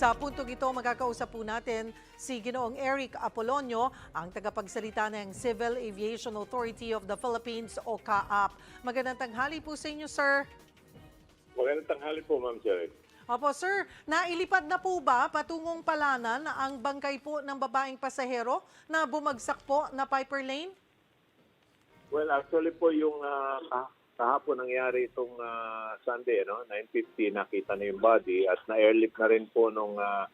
Sa puntong ito, magkakausap po natin si Ginoong Eric Apolonio, ang tagapagsalita ng Civil Aviation Authority of the Philippines o CAAP. Magandang tanghali po sa inyo, sir. Magandang tanghali po, Ma'am Sherry. Opo, sir, nailipad na po ba patungong palanan ang bangkay po ng babaeng pasahero na bumagsak po na Piper Lane? Well, actually po yung kah- kahapon nangyari itong ah, Sunday, no? 9.50, nakita na yung body at na-airlift na rin po nung uh,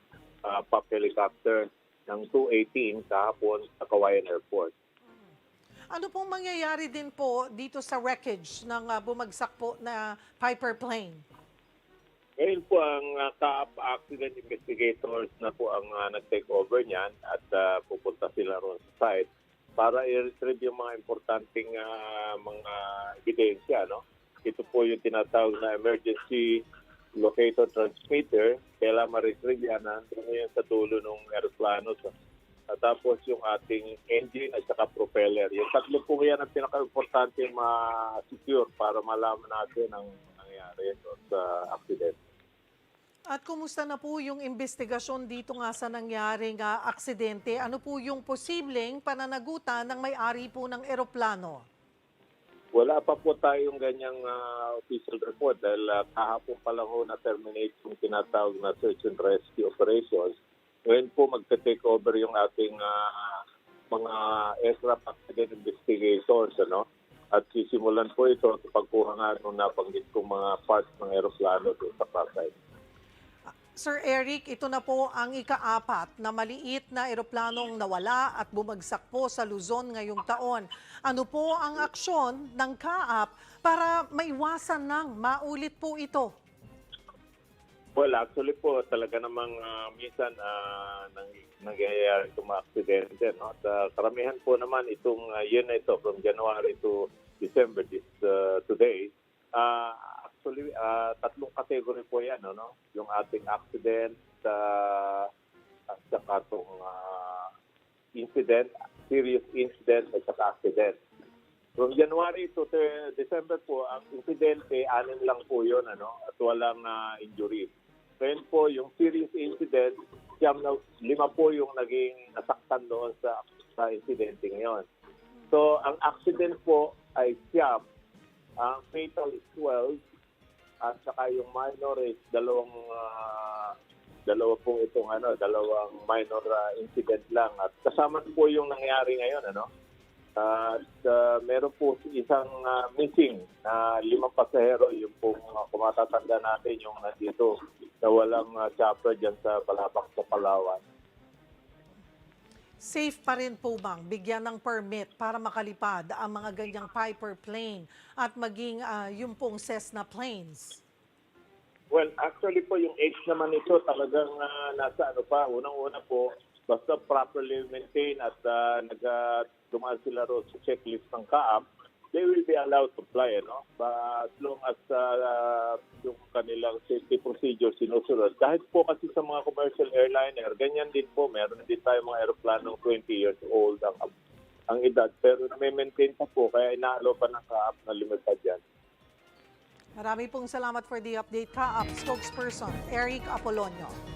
pop helicopter ng 218 kahapon sa Kawayan Airport. Ano pong mangyayari din po dito sa wreckage ng ah, bumagsak po na Piper plane? Ngayon po ang uh, top accident investigators na po ang ah, nag-take over niyan at ah, pupunta sila ron sa site para i-retrieve yung mga importanteng ah, mga ebidensya. No? Ito po yung tinatawag na emergency locator transmitter. Kailangan ma-retrieve yan. Nandun ngayon sa dulo ng aeroplano. So, at tapos yung ating engine at saka propeller. Yung tatlo po yan ang pinaka-importante ma-secure para malaman natin ang nangyari sa accident. At kumusta na po yung investigasyon dito nga sa nangyaring ah, aksidente? Ano po yung posibleng pananagutan ng may-ari po ng eroplano? Wala pa po tayong ganyang ah, official report dahil ah, kahapon pa lang ho na-terminate yung tinatawag na search and rescue operations. Ngayon po magte-take over yung ating ah, mga aircraft accident investigators. Ano? At sisimulan po ito sa pagkuha nga nung nabanggit kong mga parts ng aeroplano doon sa Pasay. Sir Eric, ito na po ang ikaapat na maliit na eroplanong nawala at bumagsak po sa Luzon ngayong taon. Ano po ang aksyon ng CAAP para maiwasan nang maulit po ito? Well, actually po, talaga namang ah, minsan uh, nang, nangyayari itong mga aksidente. No? At ah, karamihan po naman itong uh, year na ito, from January to December, this uh, today, ah, actually, ah, tatlong category po yan. No? Yung ating accident, uh, at saka itong ah, incident, serious incident, at saka accident. From January to December po, ang insidente, anin lang po yun, ano, at walang ah, injury. Ngayon po, yung serious incident, siyam na, lima po yung naging nasaktan doon sa, sa insidente ngayon. So, ang accident po ay siyam. Ang fatal is 12. At saka yung minor is dalawang ah, dalawa po itong ano, dalawang minor ah, incident lang. At kasama po yung nangyari ngayon, ano? At uh, meron po isang ah, missing na limang pasahero, yung pong uh, kumatatanda natin yung nandito na walang uh, chopper dyan sa Balabac sa Palawan. Safe pa rin po bang bigyan ng permit para makalipad ang mga ganyang Piper plane at maging ah, yung pong Cessna planes? Well, actually po yung age naman nito talagang ah, nasa ano pa, unang-una po, basta properly maintained at uh, nag uh, sila ro sa checklist ng CAAP, they will be allowed to fly, ano? But as long as uh, yung kanilang safety procedure sinusunod. Kahit po kasi sa mga commercial airliner, ganyan din po, meron din tayo mga aeroplanong 20 years old ang ang edad, pero may maintain pa po, kaya inaalo pa ng CAAP na limitad yan. Marami pong salamat for the update, CAAP spokesperson Eric Apolonio.